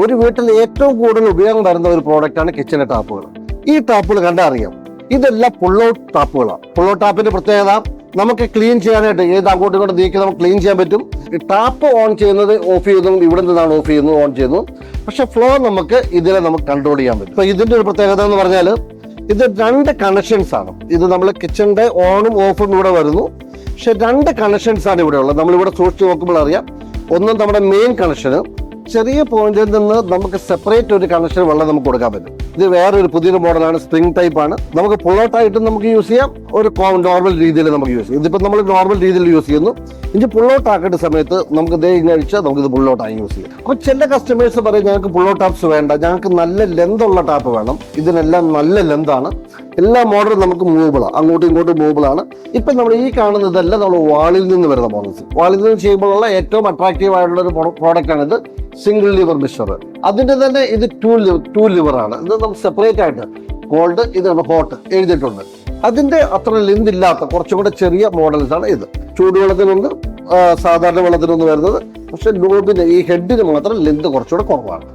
ഒരു വീട്ടിൽ ഏറ്റവും കൂടുതൽ ഉപയോഗം വരുന്ന ഒരു പ്രോഡക്റ്റാണ് കിച്ചണിലെ ടാപ്പുകൾ ഈ ടാപ്പുകൾ കണ്ടാൽ അറിയാം ഇതെല്ലാം പുള്ളൗട്ട് ടാപ്പുകളാണ് പുള്ളൗട്ട് ടാപ്പിന്റെ പ്രത്യേകത നമുക്ക് ക്ലീൻ ചെയ്യാനായിട്ട് ഏത് അങ്ങോട്ടും ഇങ്ങോട്ടും നീക്കി നമുക്ക് ക്ലീൻ ചെയ്യാൻ പറ്റും. ടാപ്പ് ഓൺ ചെയ്യുന്നത് ഓഫ് ചെയ്യുന്നു. ഇവിടെ നിന്നാണ് ഓഫ് ചെയ്യുന്നത് ഓൺ ചെയ്യുന്നു. പക്ഷെ ഫ്ലോ നമുക്ക് ഇതിനെ നമുക്ക് കൺട്രോൾ ചെയ്യാൻ പറ്റും. അപ്പൊ ഇതിന്റെ ഒരു പ്രത്യേകത എന്ന് പറഞ്ഞാൽ ഇത് രണ്ട് കണക്ഷൻസ് ആണ്. ഇത് നമ്മൾ കിച്ചണിന്റെ ഓണും ഓഫും ഇവിടെ വരുന്നു. പക്ഷെ രണ്ട് കണക്ഷൻസ് ആണ് ഇവിടെ ഉള്ളത്. നമ്മൾ ഇവിടെ സൂക്ഷിച്ച് നോക്കുമ്പോൾ അറിയാം. ഒന്ന് നമ്മുടെ മെയിൻ കണക്ഷന് ചെറിയ പോയിന്റിൽ നിന്ന് നമുക്ക് സെപ്പറേറ്റ് ഒരു കണക്ഷൻ വെള്ളം നമുക്ക് കൊടുക്കാൻ പറ്റും. ഇത് വേറൊരു പുതിയൊരു മോഡലാണ് സ്പ്രിംഗ് ടൈപ്പ് ആണ്. നമുക്ക് പുള്ളോട്ടായിട്ടും നമുക്ക് യൂസ് ചെയ്യാം. ഒരു നോർമൽ രീതിയിൽ നമുക്ക് യൂസ് ചെയ്യാം. ഇതിപ്പോ നമ്മൾ നോർമൽ രീതിയിൽ യൂസ് ചെയ്യുന്നു. ഇനി പുള്ളോട്ടാക്കേണ്ട സമയത്ത് നമുക്ക് ദേ നമുക്ക് ഇത് ആയി യൂസ് ചെയ്യാം. അപ്പോൾ ചില കസ്റ്റമേഴ്സ് പറയും ഞങ്ങൾക്ക് പുൾ ഔട്ട് ടാപ്സ് വേണ്ട ഞങ്ങൾക്ക് നല്ല ലെന്ത് ഉള്ള ടാപ്പ് വേണം. ഇതിനെല്ലാം നല്ല ലെന്താണ് എല്ലാ മോഡലും നമുക്ക് മൂവബിളാണ് അങ്ങോട്ടും ഇങ്ങോട്ടും മൂവബിളാണ് ഇപ്പം നമ്മൾ ഈ കാണുന്നതെല്ലാം നമ്മൾ വാളിൽ നിന്ന് വരുന്ന മോഡൽസ് വാളിൽ നിന്ന് ചെയ്യുമ്പോഴുള്ള ഏറ്റവും അട്രാക്റ്റീവ് ആയിട്ടുള്ള ഒരു പ്രോഡക്റ്റ് ആണ് ഇത് സിംഗിൾ ലിവർ മിക്സർ അതിന്റെ തന്നെ ഇത് ടു ലിവർ ടു ആണ്. ഇത് നമുക്ക് സെപ്പറേറ്റ് ആയിട്ട് കോൾഡ് ഇതാണ് ഹോട്ട് എഴുതിയിട്ടുണ്ട്. അതിന്റെ അത്ര ലെന്ത് ഇല്ലാത്ത കുറച്ചും കൂടെ ചെറിയ മോഡൽസ് ആണ് ഇത്. ചൂടുവെള്ളത്തിനൊന്ന് സാധാരണ വെള്ളത്തിനൊന്ന് വരുന്നത്. പക്ഷെ ലോബിന് ഈ ഹെഡിന് മാത്രം ലെന്ത് കുറച്ചുകൂടെ കുറവാണ്.